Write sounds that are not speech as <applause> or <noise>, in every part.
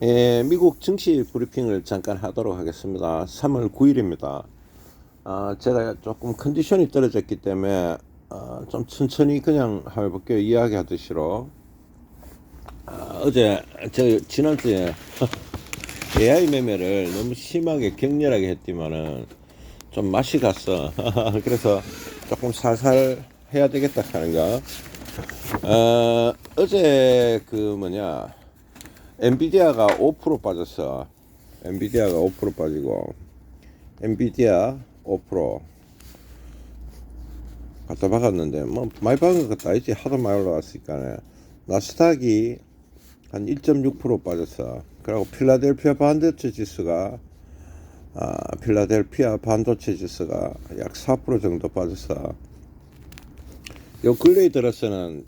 예, 미국 증시 브리핑을 잠깐 하도록 하겠습니다. 3월 9일입니다. 아, 제가 조금 컨디션이 떨어졌기 때문에 아, 좀 천천히 그냥 해볼게요. 이야기하듯이로. 아, 어제 저 지난주에 <laughs> AI 매매를 너무 심하게 격렬하게 했지만은 좀 맛이 갔어. <laughs> 그래서 조금 살살 해야 되겠다 하는 거. 어, 어제 그 뭐냐 엔비디아가 5% 빠졌어. 엔비디아가 5% 빠지고 엔비디아 5% 갖다 박았는데 뭐 많이 박은 것 같다 이지 하도 많이 올라갔으니까 나스닥이 한 1.6% 빠졌어. 그리고 필라델피아 반도체 지수가 아, 필라델피아 반도체 지수가 약 4% 정도 빠졌어. 요 근래에 들어서는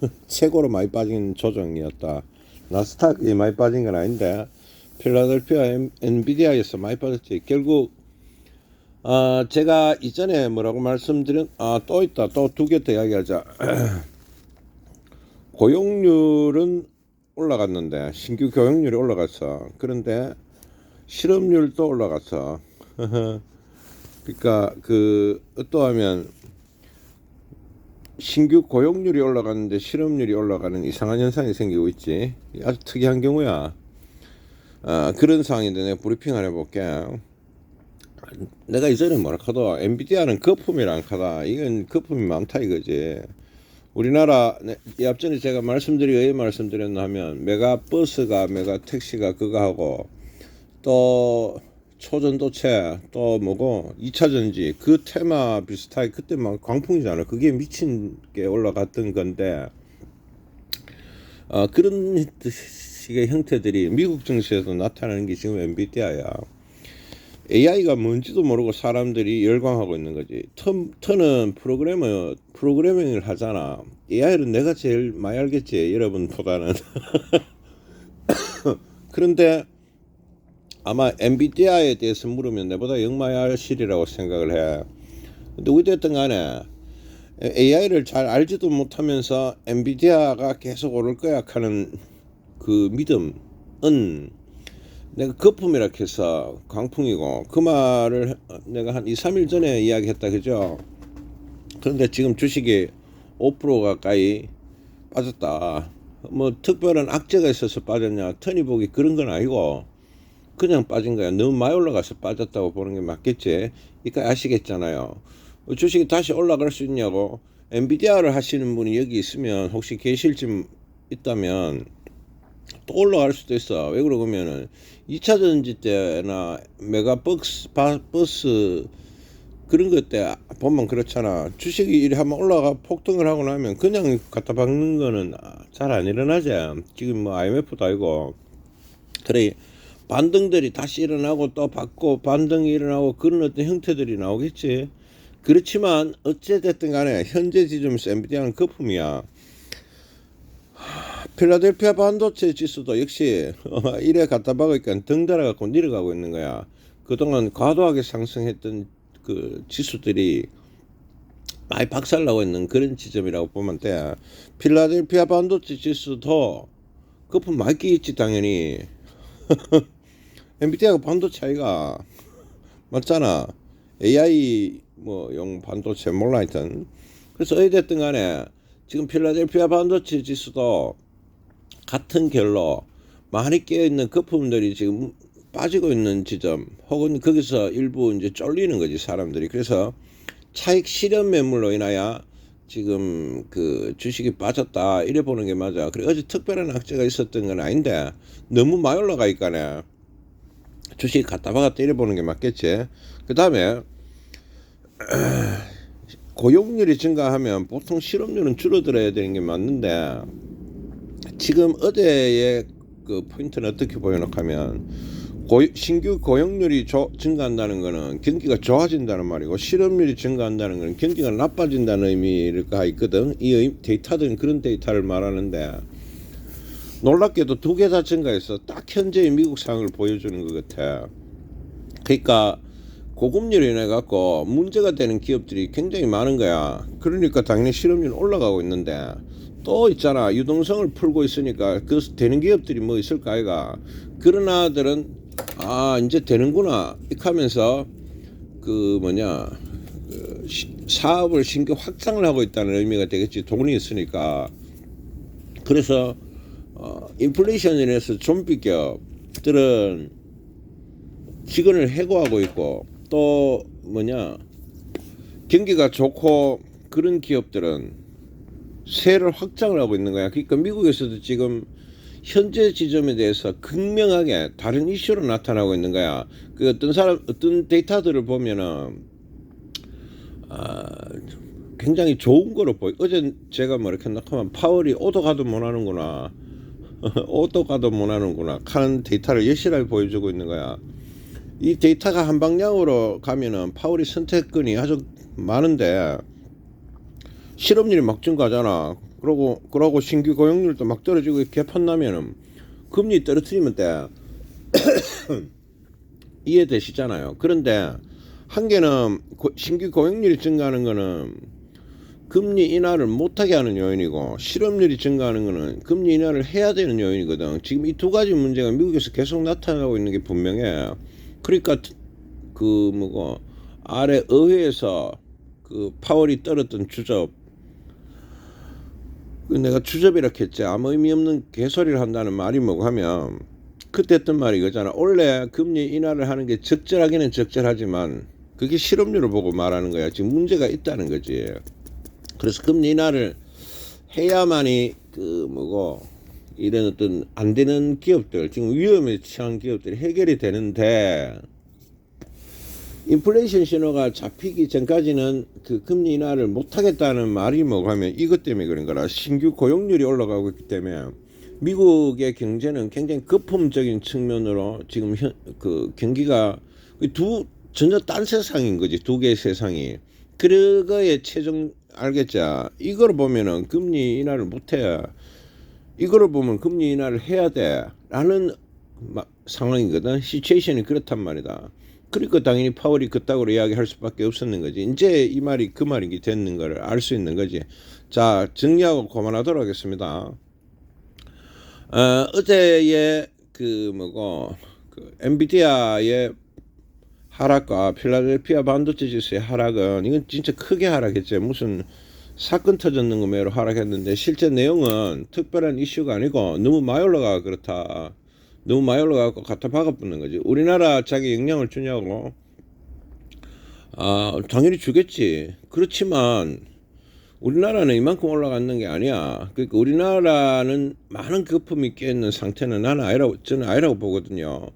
<laughs> 최고로 많이 빠진 조정이었다. 나스닥이 많이 빠진 건 아닌데 필라델피아 엔- 엔비디아에서 많이 빠졌지. 결국 아 제가 이전에 뭐라고 말씀드린 아 또 있다 또 두 개 더 이야기하자. <clears throat> 고용률은 올라갔는데 신규 고용률이 올라갔어. 그런데 실업률도 올라갔어. <laughs> 그러니까 그 어떠하면 신규 고용률이 올라가는데 실업률이 올라가는 이상한 현상이 생기고 있지. 아주 특이한 경우야. 아, 그런 상황인데 내가 브리핑을 해볼게. 내가 이전에 뭐라 카도 엔비디아는 거품이란 카다. 이건 거품이 많다 이거지. 우리나라 네, 이 앞전에 제가 말씀드리 왜 말씀드렸나 하면 메가 버스가 메가 택시가 그거 하고 또 초전도체 또 뭐고 2차 전지 그 테마 비슷하게 그때 막 광풍이잖아. 그게 미친 게 올라갔던 건데 어, 그런 식의 형태들이 미국 증시에서 나타나는 게 지금 엔비디아야. AI가 뭔지도 모르고 사람들이 열광하고 있는 거지. 터, 터는 프로그래머 프로그래밍을 하잖아. AI는 내가 제일 많이 알겠지 여러분보다는. <laughs> 그런데 아마 엔비디아에 대해서 물으면 내보다 영마이 알시리라고 생각을 해. 근데 어쨌든 간에 AI를 잘 알지도 못하면서 엔비디아가 계속 오를 거야 하는 그 믿음은 내가 거품이라 해서 광풍이고 그 말을 내가 한 2, 3일 전에 이야기했다 그죠? 그런데 지금 주식이 5% 가까이 빠졌다. 뭐 특별한 악재가 있어서 빠졌냐? 터니복이 그런 건 아니고 그냥 빠진 거야. 너무 많이 올라가서 빠졌다고 보는 게 맞겠지. 그러니까 아시겠잖아요. 주식이 다시 올라갈 수 있냐고. 엔비디아를 하시는 분이 여기 있으면 혹시 계실지 있다면 또 올라갈 수도 있어. 왜 그러냐면은 2차 전지 때나 메가버스 바- 버스 그런 것 때 보면 그렇잖아. 주식이 이리 한번 올라가 폭등을 하고 나면 그냥 갖다 박는 거는 잘 안 일어나지. 지금 뭐 IMF도 아니고. 그래 반등들이 다시 일어나고 또 받고 반등이 일어나고 그런 어떤 형태들이 나오겠지. 그렇지만 어찌됐든 간에 현재 지점에서 엔비디아는 거품이야. 필라델피아 반도체 지수도 역시 <laughs> 이래 갖다 박으니까 덩달아 갖고 내려가고 있는 거야. 그동안 과도하게 상승했던 그 지수들이 많이 박살나고 있는 그런 지점이라고 보면 돼. 필라델피아 반도체 지수도 거품 많이 끼겠지 당연히. <laughs> 엔비디아가 반도체 차이가 맞잖아. AI 뭐 용 반도체 몰라 하여튼. 그래서 어찌됐든 간에 지금 필라델피아 반도체 지수도 같은 결로 많이 깨어 있는 거품들이 지금 빠지고 있는 지점 혹은 거기서 일부 이제 쫄리는 거지 사람들이 그래서 차익 실현 매물로 인하여 지금 그 주식이 빠졌다 이래 보는 게 맞아 그래 어제 특별한 악재가 있었던 건 아닌데 너무 많이 올라가니까네 주식 갖다 박았다 이래 보는 게 맞겠지 그 다음에 <clears throat> 고용률이 증가하면 보통 실업률은 줄어들어야 되는 게 맞는데 지금 어제의 그 포인트는 어떻게 보여놓하면 고, 신규 고용률이 조, 증가한다는 것은 경기가 좋아진다는 말이고 실업률이 증가한다는 것은 경기가 나빠진다는 의미가 있거든. 이 의- 데이터들은 그런 데이터를 말하는데 놀랍게도 두 개 다 증가해서 딱 현재의 미국 상황을 보여주는 것 같아. 그러니까 고금리로 인해 갖고 문제가 되는 기업들이 굉장히 많은 거야. 그러니까 당연히 실업률 올라가고 있는데 또 있잖아. 유동성을 풀고 있으니까 그 되는 기업들이 뭐 있을까 아이가? 그런 아들은 아 이제 되는구나. 이렇게 하면서 그 뭐냐 그 시- 사업을 신규 확장을 하고 있다는 의미가 되겠지. 돈이 있으니까. 그래서 어, 인플레이션에 인해서 좀비 기업들은 직원을 해고하고 있고 또 뭐냐 경기가 좋고 그런 기업들은 세를 확장을 하고 있는 거야. 그러니까 미국에서도 지금 현재 지점에 대해서 극명하게 다른 이슈로 나타나고 있는 거야. 그 어떤 사람 어떤 데이터들을 보면은 아, 굉장히 좋은 거로 보여. 어제 제가 뭐 이렇게 생각하면 파월이 오도 가도 못하는구나. 오도 가도 못하는구나. 하는 데이터를 여실하게 보여주고 있는 거야. 이 데이터가 한 방향으로 가면은 파월이 선택권이 아주 많은데 실업률이 막 증가하잖아. 그러고 그러고 신규 고용률도 막 떨어지고 개판 나면은 금리 떨어뜨리면 돼. <coughs> 이해되시잖아요. 그런데 한계는 고- 신규 고용률이 증가하는 거는 금리 인하를 못하게 하는 요인이고 실업률이 증가하는 거는 금리 인하를 해야 되는 요인이거든. 지금 이 두 가지 문제가 미국에서 계속 나타나고 있는 게 분명해. 그러니까 그 뭐고 아래 의회에서 그 파월이 떨었던 주접. 그 내가 주접이라고 했지. 아무 의미 없는 개소리를 한다는 말이 뭐고 하면 그때 했던 말이 이거잖아. 원래 금리 인하를 하는 게 적절하기는 적절하지만 그게 실업률을 보고 말하는 거야. 지금 문제가 있다는 거지 그래서 금리 인하를 해야만이 그 뭐고 이런 어떤 안 되는 기업들 지금 위험에 처한 기업들이 해결이 되는데 인플레이션 신호가 잡히기 전까지는 그 금리 인하를 못 하겠다는 말이 뭐고 하면 이것 때문에 그런 거라. 신규 고용률이 올라가고 있기 때문에 미국의 경제는 굉장히 거품적인 측면으로 지금 현, 그 경기가 두 전혀 딴 세상인 거지. 두 개의 세상이. 그거에 최종 알겠죠? 이걸 보면은 금리 인하를 못해 이거를 보면 금리 인하를 해야 돼 라는 마- 상황이거든. 시츄에이션이 그렇단 말이다. 그러니까 당연히 파월이 그따구로 이야기할 수밖에 없었는 거지. 이제 이 말이 그 말이 됐는 걸 알 수 있는 거지. 자 정리하고 그만하도록 하겠습니다. 어, 어제의 그 뭐고 그 엔비디아의 하락과 필라델피아 반도체 지수의 하락은 이건 진짜 크게 하락했지 무슨 사건 터졌는 거 매로 하락했는데 실제 내용은 특별한 이슈가 아니고 너무 많이 올라가 그렇다. 너무 많이 올라가고 갖다 박아붙는 거지. 우리나라 자기 영향을 주냐고. 아 당연히 주겠지. 그렇지만 우리나라는 이만큼 올라갔는 게 아니야. 그러니까 우리나라는 많은 거품이 껴있는 상태는 나는 아니라고 저는 아니라고 보거든요.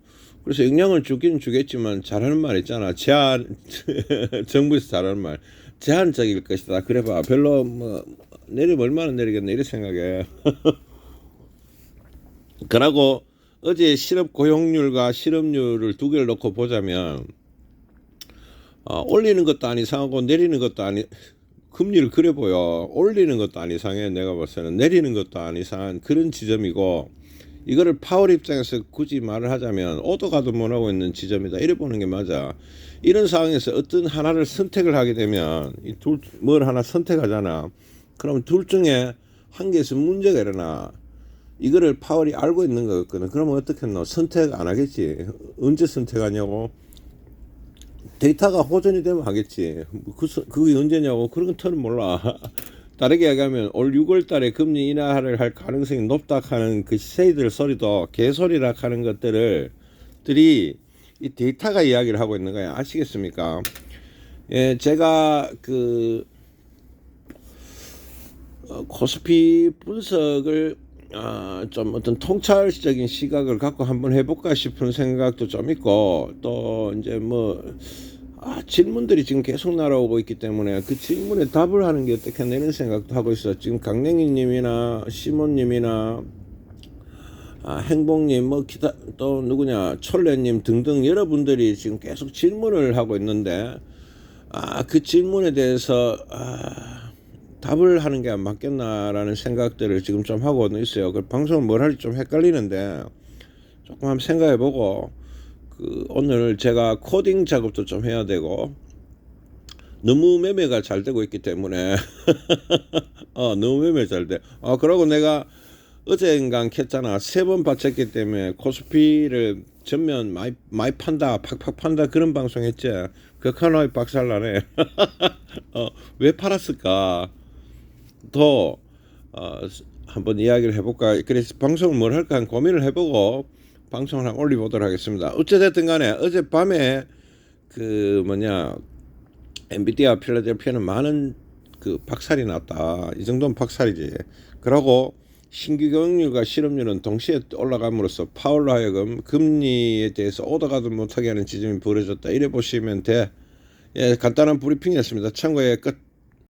그래서 영향을 주긴 주겠지만 잘하는 말 있잖아. 제한 <laughs> 정부에서 잘하는 말 제한적일 것이다. 그래봐 별로 뭐 내리면 얼마나 내리겠네 이렇게 생각해. <laughs> 그러고 어제 실업 고용률과 실업률을 두 개를 놓고 보자면 어, 올리는 것도 안 이상하고 내리는 것도 아니 금리를 그래 보여 올리는 것도 안 이상해 내가 봤을 때는 내리는 것도 안 이상한 그런 지점이고 이거를 파월 입장에서 굳이 말을 하자면 오도 가도 못하고 있는 지점이다. 이래 보는 게 맞아. 이런 상황에서 어떤 하나를 선택을 하게 되면 이 둘 뭘 하나 선택하잖아. 그럼 둘 중에 한 개에서 문제가 일어나. 이거를 파월이 알고 있는 거거든. 그러면 어떻게 했노? 선택 안 하겠지. 언제 선택하냐고. 데이터가 호전이 되면 하겠지. 그, 서- 그게 언제냐고. 그런 건 저는 몰라. <laughs> 다르게 얘기하면 올 6월 달에 금리 인하를 할 가능성이 높다 하는 그 세이들 소리도 개소리라 하는 것들을 들이 이 데이터가 이야기를 하고 있는 거야. 아시겠습니까? 예, 제가 그 어, 코스피 분석을 아, 좀 어떤 통찰적인 시각을 갖고 한번 해볼까 싶은 생각도 좀 있고 또 이제 뭐 아, 질문들이 지금 계속 날아오고 있기 때문에 그 질문에 답을 하는 게 어떻겠나 이런 생각도 하고 있어. 지금 강냉이님이나 시몬님이나 아, 행복님 뭐 기타 또 누구냐 철래님 등등 여러분들이 지금 계속 질문을 하고 있는데 아, 그 질문에 대해서 아, 답을 하는 게 안 맞겠나라는 생각들을 지금 좀 하고 있어요. 그 방송 뭘 할지 좀 헷갈리는데 조금 한번 생각해보고 그 오늘 제가 코딩 작업도 좀 해야 되고 너무 매매가 잘 되고 있기 때문에 <laughs> 어 너무 매매 잘 돼. 어 그러고 내가 어제인가 했잖아 세 번 바쳤기 때문에 코스피를 전면 많이 많이 판다 팍팍 판다 그런 방송 했지. 그 카노이 박살나네. <laughs> 어 왜 팔았을까? 더 어, 한번 이야기를 해볼까. 그래서 방송을 뭘 할까 한 고민을 해보고 방송을 한번 올려보도록 하겠습니다. 어찌됐든 간에 어젯밤에 그 뭐냐 엔비디아 필라델피아는 많은 그 박살이 났다. 이 정도면 박살이지. 그러고 신규 경유가 실업률은 동시에 올라감으로써 파월로 하여금 금리에 대해서 오더가도 못하게 하는 지점이 벌어졌다. 이래 보시면 돼. 예, 간단한 브리핑이었습니다. 참고에 끝.